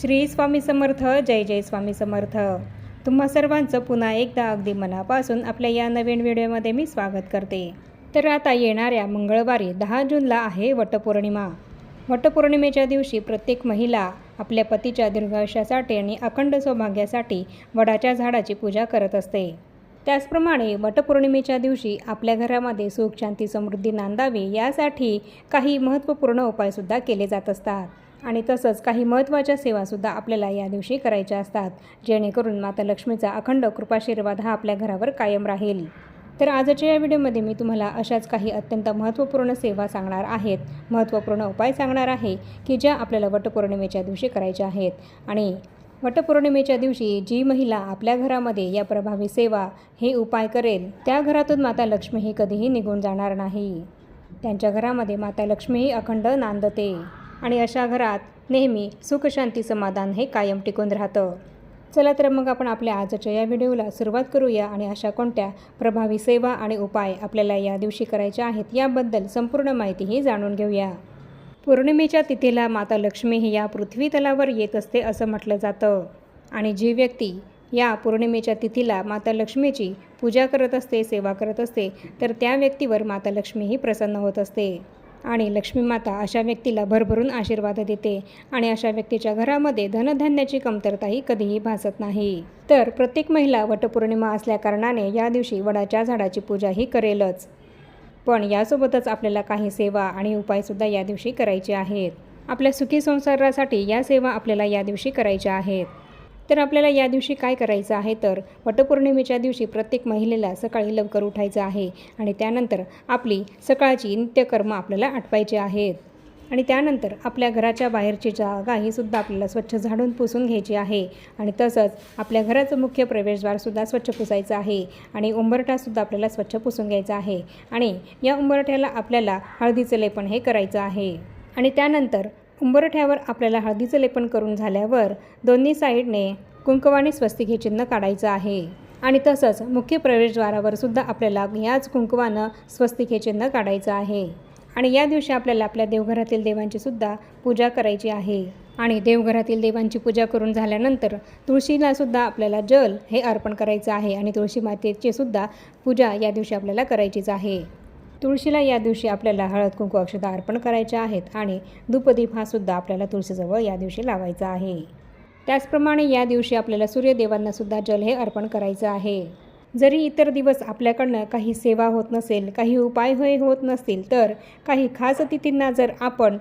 श्री स्वामी समर्थ जय जय स्वामी समर्थ. तुम्हा सर्वांचं पुन्हा एकदा अगदी मनापासून आपल्या या नवीन व्हिडिओमध्ये मी स्वागत करते. तर आता येणाऱ्या मंगळवारी दहा जूनला आहे वटपौर्णिमा. वटपौर्णिमेच्या दिवशी प्रत्येक महिला आपल्या पतीच्या दीर्घायुष्यासाठी आणि अखंड सौभाग्यासाठी वडाच्या झाडाची पूजा करत असते. त्याचप्रमाणे वटपौर्णिमेच्या दिवशी आपल्या घरामध्ये सुख शांती समृद्धी नांदावी यासाठी काही महत्त्वपूर्ण उपायसुद्धा केले जात असतात. आणि तसंच काही महत्त्वाच्या सेवासुद्धा आपल्याला या दिवशी करायच्या असतात. जेणेकरून माता लक्ष्मीचा अखंड कृपाशीर्वाद हा आपल्या घरावर कायम राहील. तर आजच्या या व्हिडिओमध्ये मी तुम्हाला अशाच काही अत्यंत महत्त्वपूर्ण सेवा सांगणार आहेत. महत्त्वपूर्ण उपाय सांगणार आहे की ज्या आपल्याला वटपौर्णिमेच्या दिवशी करायच्या आहेत. आणि वटपौर्णिमेच्या दिवशी जी महिला आपल्या घरामध्ये या प्रभावी सेवा हे उपाय करेल त्या घरातून माता लक्ष्मी ही कधीही निघून जाणार नाही. त्यांच्या घरामध्ये माता लक्ष्मीही अखंड नांदते. आणि अशा घरात नेहमी सुखशांती समाधान हे कायम टिकून राहतं. चला तर मग आपण आपल्या आजच्या या व्हिडिओला सुरुवात करूया आणि अशा कोणत्या प्रभावी सेवा आणि उपाय आपल्याला या दिवशी करायच्या आहेत याबद्दल संपूर्ण माहितीही जाणून घेऊया. पौर्णिमेच्या तिथीला माता लक्ष्मी ही या पृथ्वी तलावर येत असते असं म्हटलं जातं. आणि जी व्यक्ती या पौर्णिमेच्या तिथीला माता लक्ष्मीची पूजा करत असते सेवा करत असते तर त्या व्यक्तीवर माता लक्ष्मीही प्रसन्न होत असते. आणि लक्ष्मी माता अशा व्यक्तीला भरभरून आशीर्वाद देते आणि अशा व्यक्तीच्या घरामध्ये धनधान्याची कमतरताही कधीही भासत नाही. तर प्रत्येक महिला वटपौर्णिमा असल्याकारणाने या दिवशी वडाच्या झाडाची पूजाही करेलच. पण यासोबतच आपल्याला काही सेवा आणि उपायसुद्धा या दिवशी करायचे आहेत. आपल्या सुखी संसारासाठी या सेवा आपल्याला या दिवशी करायच्या आहेत. तर आपल्याला या दिवशी काय करायचं आहे? तर वटपौर्णिमेच्या दिवशी प्रत्येक महिलेला सकाळी लवकर उठायचं आहे आणि त्यानंतर आपली सकाळची नित्यकर्म आपल्याला आटवायची आहेत. आणि त्यानंतर आपल्या घराच्या बाहेरची जागा ही सुद्धा आपल्याला स्वच्छ झाडून पुसून घ्यायची आहे. आणि तसंच आपल्या घराचं मुख्य प्रवेशद्वारसुद्धा स्वच्छ पुसायचं आहे आणि उंबरठासुद्धा आपल्याला स्वच्छ पुसून घ्यायचा आहे. आणि या उंबरठ्याला आपल्याला हळदीचं लेपन हे करायचं आहे. आणि त्यानंतर उंबरठ्यावर आपल्याला हळदीचं लेपन करून झाल्यावर दोन्ही साईडने कुंकवाने स्वस्तिक हे चिन्ह काढायचं आहे. आणि तसंच मुख्य प्रवेशद्वारावर सुद्धा आपल्याला याच कुंकवानं स्वस्तिक हे चिन्ह काढायचं आहे. आणि या दिवशी आपल्याला आपल्या देवघरातील देवांची सुद्धा पूजा करायची आहे. आणि देवघरातील देवांची पूजा करून झाल्यानंतर तुळशीला सुद्धा आपल्याला जल हे अर्पण करायचं आहे. आणि तुळशी मातेची सुद्धा पूजा या दिवशी आपल्याला करायचीच आहे. तुळशीला या दिवशी आपल्याला हळद कुंकू अक्षता अर्पण करायच्या आहेत आणि धूपदीप हा सुद्धा आपल्याला तुळशीजवळ या दिवशी लावायचा आहे. त्याचप्रमाणे या दिवशी आपल्याला सूर्यदेवांना सुद्धा जल हे अर्पण करायचं आहे. जरी इतर दिवस आपल्याकडनं काही सेवा होत नसेल काही उपाय होय होत नसतील तर काही खास तिथींना जर आपण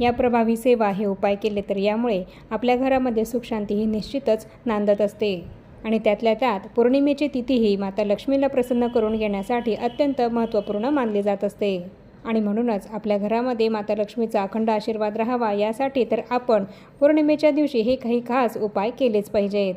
या प्रभावी सेवा हे उपाय केले तर यामुळे आपल्या घरामध्ये सुखशांती ही निश्चितच नांदत असते. आणि त्यातल्या त्यात पौर्णिमेची तिथीही माता लक्ष्मीला प्रसन्न करून घेण्यासाठी अत्यंत महत्त्वपूर्ण मानली जात असते. आणि म्हणूनच आपल्या घरामध्ये माता लक्ष्मीचा अखंड आशीर्वाद राहावा यासाठी तर आपण पौर्णिमेच्या दिवशी हे काही खास उपाय केलेच पाहिजेत.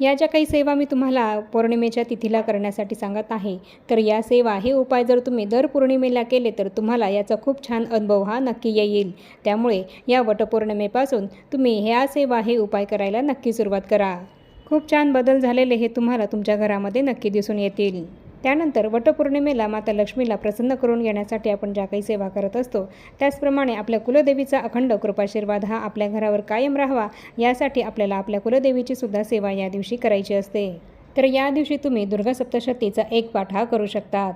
या ज्या काही सेवा मी तुम्हाला पौर्णिमेच्या तिथीला करण्यासाठी सांगत आहे तर या सेवा हे उपाय जर तुम्ही दर पौर्णिमेला केले तर तुम्हाला याचा खूप छान अनुभव हा नक्की येईल. त्यामुळे या वटपौर्णिमेपासून तुम्ही ह्या सेवा हे उपाय करायला नक्की सुरुवात करा. खूप छान बदल झालेले हे तुम्हाला तुमच्या घरामध्ये नक्की दिसून येतील. त्यानंतर वटपौर्णिमेला माता लक्ष्मीला प्रसन्न करून घेण्यासाठी आपण ज्या काही सेवा करत असतो त्याचप्रमाणे आपल्या कुलदेवीचा अखंड कृपाशीर्वाद हा आपल्या घरावर कायम राहावा यासाठी आपल्याला आपल्या कुलदेवीची सुद्धा सेवा या दिवशी करायची असते. तर या दिवशी तुम्ही दुर्गा सप्तशतीचा एक पाठ हा करू शकतात.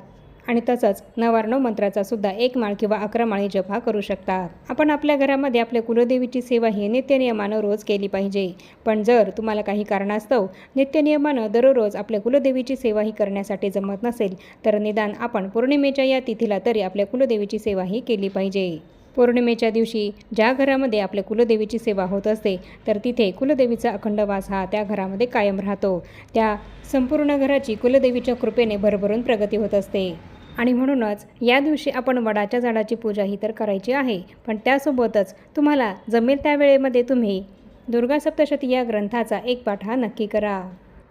आणि तसंच नवार्णव मंत्राचा सुद्धा एक माळ किंवा अकरा माळी जप हा करू शकतात. आपण आपल्या घरामध्ये आपल्या कुलदेवीची सेवा ही नित्यनियमानं रोज केली पाहिजे. पण जर तुम्हाला काही कारणास्तव नित्यनियमानं दररोज आपल्या कुलदेवीची सेवा ही करण्यासाठी जमत नसेल तर निदान आपण पौर्णिमेच्या या तिथीला तरी आपल्या कुलदेवीची सेवा ही केली पाहिजे. पौर्णिमेच्या दिवशी ज्या घरामध्ये आपल्या कुलदेवीची सेवा होत असते तर तिथे कुलदेवीचा अखंड वास हा त्या घरामध्ये कायम राहतो. त्या संपूर्ण घराची कुलदेवीच्या कृपेने भरभरून प्रगती होत असते. आणि म्हणूनच या दिवशी आपण वडाच्या झाडाची पूजा ही तर करायची आहे. पण त्यासोबतच तुम्हाला जमेल त्या वेळेमध्ये तुम्ही दुर्गा सप्तशती या ग्रंथाचा एक पाठ हा नक्की करा.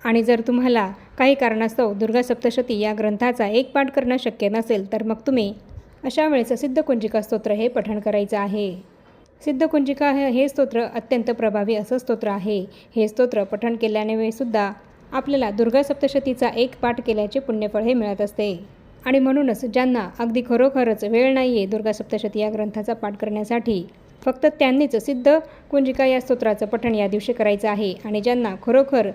आणि जर तुम्हाला काही कारणास्तव दुर्गा सप्तशती या ग्रंथाचा एक पाठ करणं शक्य नसेल तर मग तुम्ही अशा वेळेस सिद्धकुंजिका स्तोत्र हे पठण करायचं आहे. सिद्धकुंजिका हे हे स्तोत्र अत्यंत प्रभावी असं स्तोत्र आहे. हे स्तोत्र पठण केल्याने सुद्धा आपल्याला दुर्गा सप्तशतीचा एक पाठ केल्याचे पुण्यफळ हे मिळत असते. आणि म्हणूनच ज्यांना अगदी खरोखरच वेळ नाही आहे दुर्गा सप्तशती या ग्रंथाचा पाठ करण्यासाठी फक्त त्यांनीच सिद्ध कुंजिका या स्तोत्राचं पठण या दिवशी करायचं आहे. आणि ज्यांना खरोखर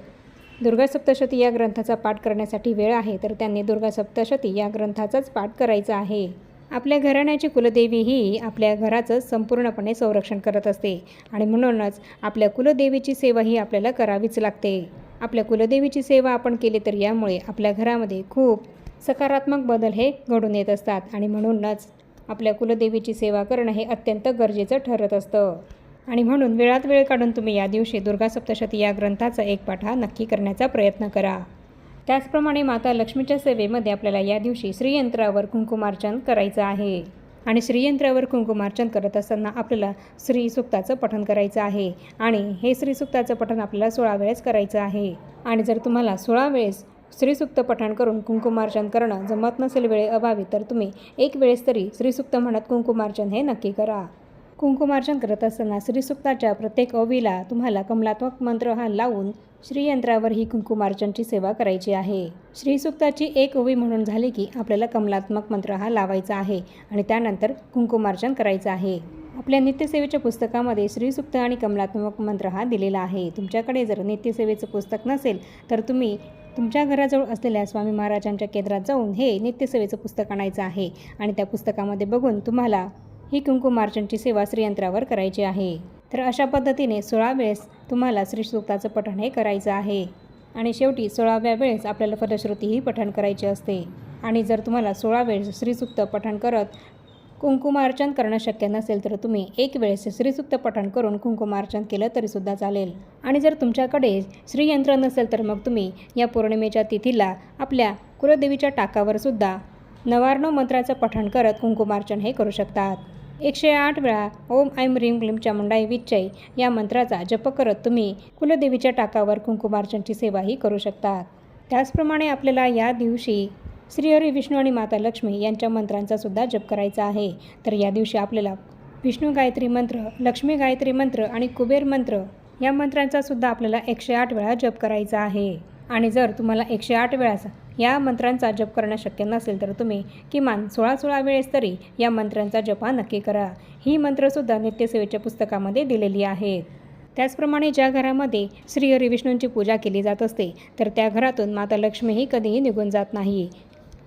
दुर्गा सप्तशती या ग्रंथाचा पाठ करण्यासाठी वेळ आहे तर त्यांनी दुर्गा सप्तशती या ग्रंथाचाच पाठ करायचा आहे. आपल्या घराण्याची कुलदेवी ही आपल्या घराचं संपूर्णपणे संरक्षण करत असते. आणि म्हणूनच आपल्या कुलदेवीची सेवा ही आपल्याला करावीच लागते. आपल्या कुलदेवीची सेवा आपण केली तर यामुळे आपल्या घरामध्ये खूप सकारात्मक बदल हे घडून येत असतात आणि म्हणूनच आपल्या कुलदेवीची सेवा करणं हे अत्यंत गरजेचं ठरत असतं. आणि म्हणून वेळात वेळ काढून तुम्ही या दिवशी दुर्गा सप्तशती या ग्रंथाचा एक पाठ हा नक्की करण्याचा प्रयत्न करा. त्याचप्रमाणे माता लक्ष्मीच्या सेवेमध्ये आपल्याला या दिवशी श्रीयंत्रावर कुंकुमार्चन करायचं आहे. आणि श्रीयंत्रावर कुंकुमार्चन करत असताना आपल्याला श्रीसुक्ताचं पठन पठण करायचं आहे. आणि हे श्रीसुक्ताचं पठण आपल्याला सोळा वेळेस करायचं आहे. आणि जर तुम्हाला सोळा वेळेस श्रीसुक्त पठण करून कुंकुमार्चन करणं जमत नसेल वेळे अभावी तर तुम्ही एक वेळेस तरी श्रीसुक्त म्हणत कुंकुमार्चन हे नक्की करा. कुंकुमार्चन करत असताना श्रीसुक्ताच्या प्रत्येक ओवीला तुम्हाला कमलात्मक मंत्र हा लावून श्रीयंत्रावर ही कुंकुमार्चनची सेवा करायची आहे. श्रीसुक्ताची एक ओवी म्हणून झाली की आपल्याला कमलात्मक मंत्र हा लावायचा आहे आणि त्यानंतर कुंकुमार्चन करायचं आहे. आपल्या नित्यसेवेच्या पुस्तकामध्ये श्रीसुक्त आणि कमलात्मक मंत्र हा दिलेला आहे. तुमच्याकडे जर नित्यसेवेचं पुस्तक नसेल तर तुम्ही तुमच्या घराजवळ असलेल्या स्वामी महाराजांच्या केंद्रात जाऊन हे नित्यसेवेचं पुस्तक आणायचं आहे. आणि त्या पुस्तकामध्ये बघून तुम्हाला ही कुंकुमार्चनची सेवा श्रीयंत्रावर करायची आहे. तर अशा पद्धतीने सोळा वेळेस तुम्हाला श्रीसूक्ताचं पठण हे करायचं आहे. आणि शेवटी सोळाव्या वेळेस आपल्याला फलश्रुतीही पठण करायची असते. आणि जर तुम्हाला सोळा वेळेस श्रीसूक्त पठण करत कुंकुमार्चन करणं शक्य नसेल तर तुम्ही एक वेळेस श्रीसूक्त पठण करून कुंकुमार्चन केलं तरीसुद्धा चालेल. आणि जर तुमच्याकडे श्रीयंत्र नसेल तर मग तुम्ही या पौर्णिमेच्या तिथीला आपल्या कुलदेवीच्या टाकावर सुद्धा नवार्णव मंत्राचं पठण करत कुंकुमार्चन हे करू शकतात. एकशे आठ वेळा ओम ऐम ह्रीम क्लीम चामुंडाई विच्चय या मंत्राचा जप करत तुम्ही कुलदेवीच्या टाकावर कुंकुमार्चनची सेवाही करू शकतात त्याचप्रमाणे आपल्याला या दिवशी श्रीहरी विष्णू आणि माता लक्ष्मी यांच्या मंत्रांचा सुद्धा जप करायचा आहे. तर या दिवशी आपल्याला विष्णू गायत्री मंत्र लक्ष्मी गायत्री मंत्र आणि कुबेर मंत्र या मंत्रांचा सुद्धा आपल्याला एकशे आठ वेळा जप करायचा आहे. आणि जर तुम्हाला एकशे आठ वेळाचा या मंत्रांचा जप करणं शक्य नसेल तर तुम्ही किमान सोळा सोळा वेळेस तरी या मंत्रांचा जप हा नक्की करा. ही मंत्रसुद्धा नित्यसेवेच्या पुस्तकामध्ये दिलेली आहेत. त्याचप्रमाणे ज्या घरामध्ये श्री हरिविष्णूंची पूजा केली जात असते तर त्या घरातून माता लक्ष्मीही कधीही निघून जात नाही.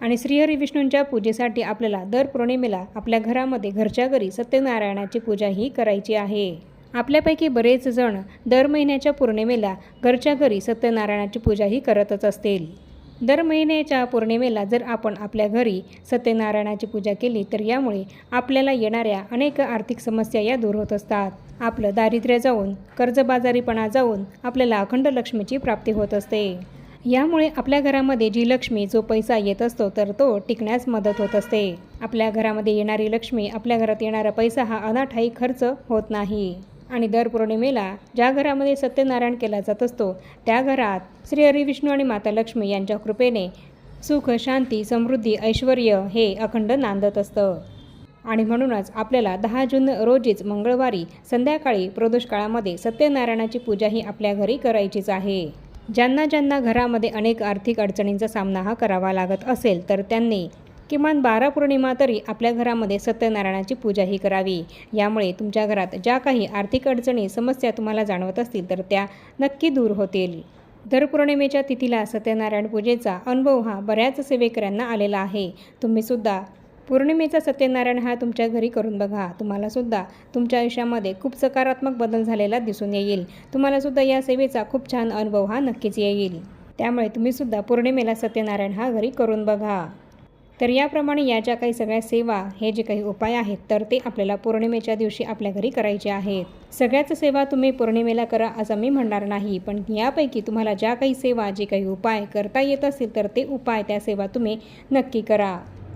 आणि श्रीहरी विष्णूंच्या पूजेसाठी आपल्याला दर पौर्णिमेला आपल्या घरामध्ये घरच्या घरी सत्यनारायणाची पूजा ही करायची आहे. आपल्यापैकी बरेच जण दर महिन्याच्या पौर्णिमेला घरच्या घरी सत्यनारायणाची पूजाही करतच असतील. दर महिन्याच्या पौर्णिमेला जर आपण आपल्या घरी सत्यनारायणाची पूजा केली तर यामुळे आपल्याला येणाऱ्या अनेक आर्थिक समस्या या दूर होत असतात. आपलं दारिद्र्य जाऊन कर्जबाजारीपणा जाऊन आपल्याला अखंड लक्ष्मीची प्राप्ती होत असते. यामुळे आपल्या घरामध्ये जी लक्ष्मी जो पैसा येत असतो तर तो टिकण्यास मदत होत असते. आपल्या घरामध्ये येणारी लक्ष्मी आपल्या घरात येणारा पैसा हा अनाठाई खर्च होत नाही. आणि दर पौर्णिमेला ज्या घरामध्ये सत्यनारायण केला जात असतो त्या घरात श्री हरिविष्णू आणि माता लक्ष्मी यांच्या कृपेने सुख शांती समृद्धी ऐश्वर हे अखंड नांदत असतं. आणि म्हणूनच आपल्याला दहा जून रोजीच मंगळवारी संध्याकाळी प्रदोष काळामध्ये सत्यनारायणाची पूजा ही आपल्या घरी करायचीच आहे. ज्यांना ज्यांना घरामध्ये अनेक आर्थिक अडचणींचा सामना हा करावा लागत असेल तर त्यांनी किमान बारा पौर्णिमा तरी आपल्या घरामध्ये सत्यनारायणाची पूजा ही करावी. यामुळे तुमच्या घरात ज्या काही आर्थिक अडचणी समस्या तुम्हाला जाणवत असतील तर त्या नक्की दूर होतील. दर पौर्णिमेच्या तिथीला सत्यनारायण पूजेचा अनुभव हा बऱ्याच सेवेकऱ्यांना आलेला आहे. तुम्हीसुद्धा पौर्णिमेचा सत्यनारायण हा तुमच्या घरी करून बघा. तुम्हालासुद्धा तुमच्या आयुष्यामध्ये खूप सकारात्मक बदल झालेला दिसून येईल. तुम्हालासुद्धा या सेवेचा खूप छान अनुभव हा नक्कीच येईल. त्यामुळे तुम्हीसुद्धा पौर्णिमेला सत्यनारायण हा घरी करून बघा. तर याप्रमाणे या ज्या काही सगळ्या सेवा हे जे काही उपाय आहेत तर ते आपल्याला पौर्णिमेच्या दिवशी आपल्या घरी करायचे आहेत. सगळ्याच सेवा तुम्ही पौर्णिमेला करा असं मी म्हणणार नाही. पण यापैकी तुम्हाला ज्या काही सेवा जे काही उपाय करता येत असतील तर ते उपाय त्या सेवा तुम्ही नक्की करा.